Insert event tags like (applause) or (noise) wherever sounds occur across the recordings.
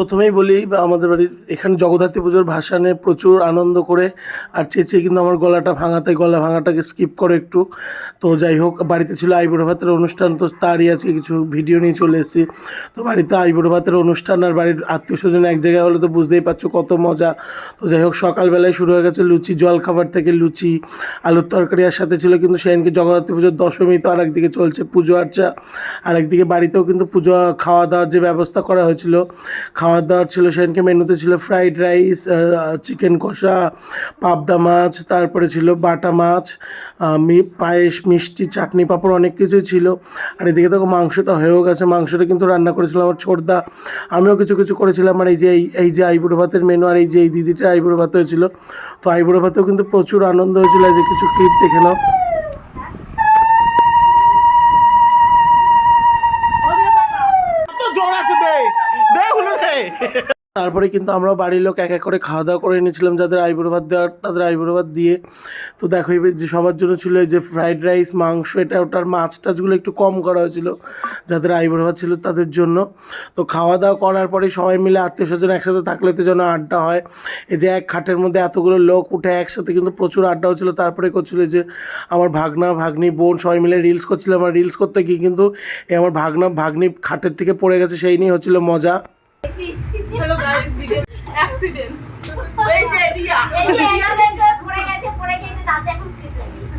প্রথমেই বলি, বা আমাদের বাড়ির এখানে জগদ্ধাত্রী পুজোর ভাসানে প্রচুর আনন্দ করে আর চেঁচিয়ে কিন্তু আমার গলাটা ভাঙাতে, গলা ভাঙাটাকে স্কিপ করে একটু। তো যাই হোক, বাড়িতে ছিল আইবুড়ো ভাতের অনুষ্ঠান, তো তারই আজকে কিছু ভিডিও নিয়ে চলে এসেছি। তো বাড়িতে আইবুড়ো ভাতের অনুষ্ঠান আর বাড়ির আত্মীয় স্বজন এক জায়গায় হলে তো বুঝতেই পারছ কত মজা। তো যাই হোক, সকালবেলায় শুরু হয়ে গেছে লুচি জল খাবার থেকে লুচি, আলুর তরকারি আর সাথে ছিল কিন্তু সেদিনকে জগদ্ধাত্রী পুজোর দশমী, তো আরেকদিকে চলছে পুজো আর্চা। আরেকদিকে বাড়িতেও কিন্তু পুজো খাওয়া দাওয়ার যে ব্যবস্থা করা হয়েছিল, খাওয়া দাওয়ার ছিল, সেদিনকে মেনুতে ছিল ফ্রাইড রাইস চিকেন কষা, পাবদা মাছ, তারপরে ছিল বাটা মাছ পায়েস, মিষ্টি, চাটনি, পাঁপড় অনেক কিছুই ছিল। আর এদিকে দেখো মাংসটা হয়েও গেছে, মাংসটা কিন্তু রান্না করেছিলাম আমার ছোটদা। আমিও কিছু কিছু করেছিলাম, আর এই যে এই যে আইবুড়ো ভাতের মেনু আর এই যে, এই দিদিটা আইবুড়ো ভাত হয়েছিল। তো আইবুড়ো ভাতেও কিন্তু প্রচুর আনন্দ হয়েছিল, এই যে কিছু ক্লিপ দেখে নাও। তারপরে কিন্তু আমরা বাড়ির লোক এক এক করে খাওয়া দাওয়া করে নিয়েছিলাম যাদের আইবুড়ো ভাত দেওয়ার, তাদের আইবুড়ো ভাত দিয়ে। তো দেখো যে সবার জন্য ছিল যে ফ্রাইড রাইস, মাংস, এটা ওটার মাছ টাছগুলো একটু কম করা হয়েছিল যাদের আইবুড়ো ভাত ছিল তাদের জন্য। তো খাওয়া দাওয়া করার পরে সবাই মিলে আত্মীয় স্বজন একসাথে থাকলে তো যেন আড্ডা হয়। এই যে এক খাটের মধ্যে এতগুলো লোক উঠে একসাথে কিন্তু প্রচুর আড্ডা হচ্ছিল। তারপরে করছিল যে আমার ভাগনা, ভাগ্নি, বোন সবাই মিলে রিলস করছিল। আমার রিলস করতে গিয়ে কিন্তু আমার ভাগনা, ভাগ্নি খাটের থেকে পড়ে গেছে, সেই নিয়ে হচ্ছিল মজা। হ্যালো গাইস ভিডিও অ্যাক্সিডেন্ট এই যে রিয়া। এই যে হয়ে পড়ে গেছে, পড়ে গিয়েছে, দাঁতে এখন ক্লিপ লাগিয়েছে।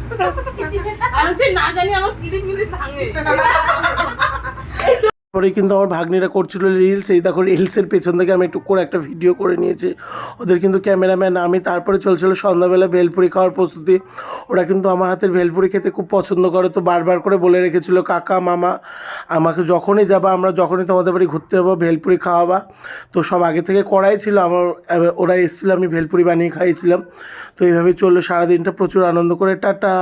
আমি না জানি আমার ক্লিপ মিরিট ভাঙে। (laughs) পরে কিন্তু আমার ভাগ্নিরা করছিল রিলস এই দেখো রিলসের পেছন থেকে আমি একটু করে একটা ভিডিও করে নিয়েছি। ওদের কিন্তু ক্যামেরাম্যান আমি তারপরে চলছিল সন্ধ্যাবেলা ভেলপুরি খাওয়ার প্রস্তুতি। ওরা কিন্তু আমার হাতের ভেলপুরি খেতে খুব পছন্দ করে, তো বারবার করে বলে রেখেছিল, কাকা, মামা, আমাকে যখনই যাবা, আমরা যখনই তোমাদের বাড়ি ঘুরতে যাব, ভেলপুরি খাওয়াবা। তো সব আগে থেকে করাই ছিল, আমার ওরা এসেছিল, আমি ভেলপুরি বানিয়ে খাইয়েছিলাম। তো এইভাবেই চলল সারাদিনটা, প্রচুর আনন্দ করে, টাটা!